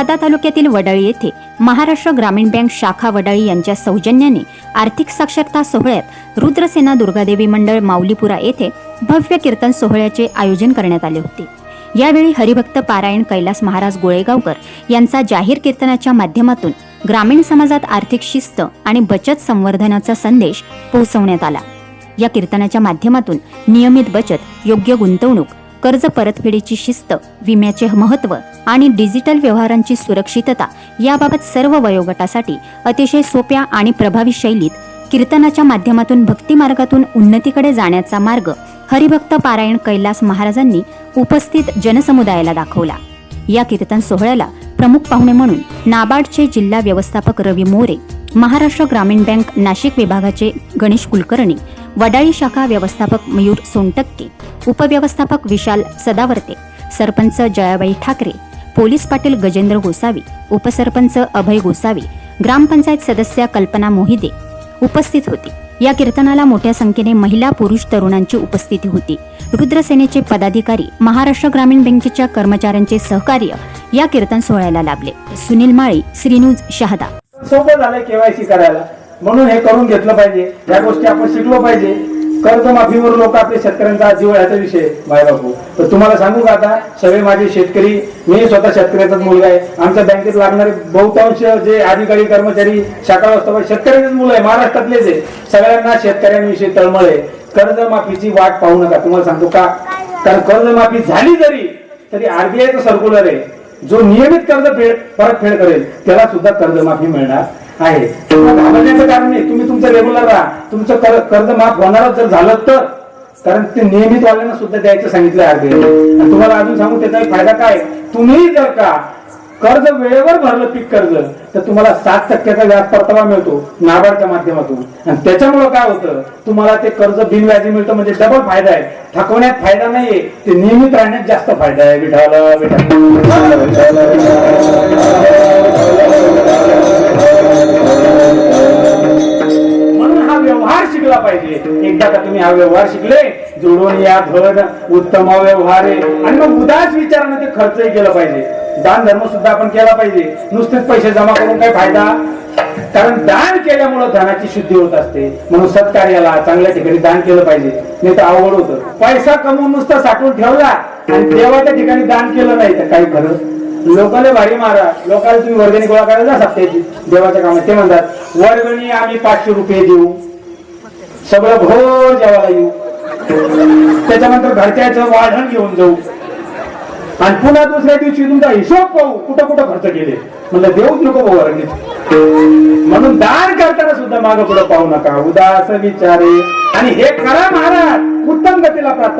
शहादा तालुक्यातील वडाळी येथे महाराष्ट्र ग्रामीण बँक शाखा वडाळी यांच्या सौजन्याने आर्थिक साक्षरता सोहळ्यात रुद्रसेना दुर्गादेवी मंडळ माऊलीपुरा येथे भव्य कीर्तन सोहळ्याचे आयोजन करण्यात आले होते. यावेळी हरिभक्त पारायण कैलास महाराज गोळेगावकर यांचा जाहीर कीर्तनाच्या माध्यमातून ग्रामीण समाजात आर्थिक शिस्त आणि बचत संवर्धनाचा संदेश पोहोचवण्यात आला. या कीर्तनाच्या माध्यमातून नियमित बचत योग्य गुंतवणूक कर्ज परतफेडीची शिस्त विम्याचे महत्त्व आणि डिजिटल व्यवहारांची सुरक्षितता याबाबत सर्व वयोगटासाठी अतिशय सोप्या आणि प्रभावी शैलीत कीर्तनाच्या माध्यमातून भक्ती मार्गातून उन्नतीकडे जाण्याचा मार्ग हरिभक्त पारायण कैलास महाराजांनी उपस्थित जनसमुदायाला दाखवला. या कीर्तन सोहळ्याला प्रमुख पाहुणे म्हणून नाबार्डचे जिल्हा व्यवस्थापक रवी मोरे महाराष्ट्र ग्रामीण बँक नाशिक विभागाचे गणेश कुलकर्णी वडाळी शाखा व्यवस्थापक मयूर सोनटक्के उपव्यवस्थापक विशाल सदावर्ते सरपंच जयाबाई ठाकरे पोलीस पाटील गजेंद्र गोसावी उपसरपंच अभय गोसावी ग्रामपंचायत सदस्या कल्पना मोहिदे उपस्थित होती. या कीर्तनाला मोठ्या संख्येने महिला पुरुष तरुणांची उपस्थिती होती. रुद्रसेनेचे पदाधिकारी महाराष्ट्र ग्रामीण बँकेच्या कर्मचाऱ्यांचे सहकार्य या कीर्तन सोहळ्याला लाभले सुनील माळी श्रीनुज शहादा. सोपं झालं केवायसी करायला. म्हणून हे करून घेतलं पाहिजे. या गोष्टी आपण शिकलो पाहिजे. कर्जमाफीवर लोक आपले शेतकऱ्यांचा जीव याचा विषय माय बापू तर तुम्हाला सांगू का आता सगळे माझे शेतकरी मी स्वतः शेतकऱ्याचाच मुलगा आहे. आमच्या बँकेत लागणारे बहुतांश जे अधिकारी कर्मचारी शाखा व्यवस्थापक शेतकऱ्यांचेच मुलं आहे महाराष्ट्रातलेच आहे सगळ्यांना शेतकऱ्यांविषयी तळमळ आहे. कर्जमाफीची वाट पाहू नका. तुम्हाला सांगतो का? कारण कर्जमाफी झाली जरी तरी आरबीआयचं सर्क्युलर आहे. जो नियमित कर्ज फेड परतफेड करेल त्याला सुद्धा कर्जमाफी मिळणार आहे. घाबरण्याचं कारण नाही. तुम्ही तुमचं रेग्युलर राहा. तुमचं कर- कर्ज माफ होणारच जर झालं तर. कारण ते नियमित वाल्यांना सुद्धा द्यायचं सांगितलं आरबीआय आणि तुम्हाला अजून सांगू त्याचा फायदा काय? तुम्ही जर का कर्ज वेळेवर भरलं पीक कर्ज तर तुम्हाला सात टक्क्याचा व्याज परतावा मिळतो नाबार्डच्या माध्यमातून. आणि त्याच्यामुळे काय होतं? तुम्हाला ते कर्ज बिनव्याजी मिळतं म्हणजे डबल फायदा आहे. थकवण्यात फायदा नाहीये. ते नियमित राहण्यात जास्त फायदा आहे. विठाला विठाला. व्यवहार पाहिजे. एकदा का तुम्ही हा व्यवहार शिकले जोडून या धन उत्तम व्यवहार. आहे आणि मग उदास विचारानं ते खर्चही केलं पाहिजे. दान धर्म सुद्धा आपण केला पाहिजे. नुसतेच पैसे जमा करून काय फायदा? कारण दान केल्यामुळे धनाची शुद्धी होत असते. म्हणून सत्कार्याला चांगल्या ठिकाणी दान केलं पाहिजे. नाही तर अवघड होतं. पैसा कमवून नुसता साठवून ठेवला आणि देवाच्या ठिकाणी दान केलं नाही तर काही खरं? लोकांना भारी मारा. लोकांना तुम्ही वर्गणी गोळा करायला जा सप्त्याची देवाच्या कामात. ते म्हणतात वर्गणी आम्ही पाचशे रुपये देऊ. सगळं भोर जेवायला येऊ. त्याच्यानंतर घरच्याचं वाढण घेऊन जाऊ. आणि पुन्हा दुसऱ्या दिवशी तुमचा हिशोब पाहू कुठं कुठं खर्च केले. म्हणलं देऊच नको भाऊ वर्गणीत म्हणून दान करताना सुद्धा मागं पुढे पाहू नका. उदास विचारे. आणि हे करा महाराज उत्तम गतीला प्राप्त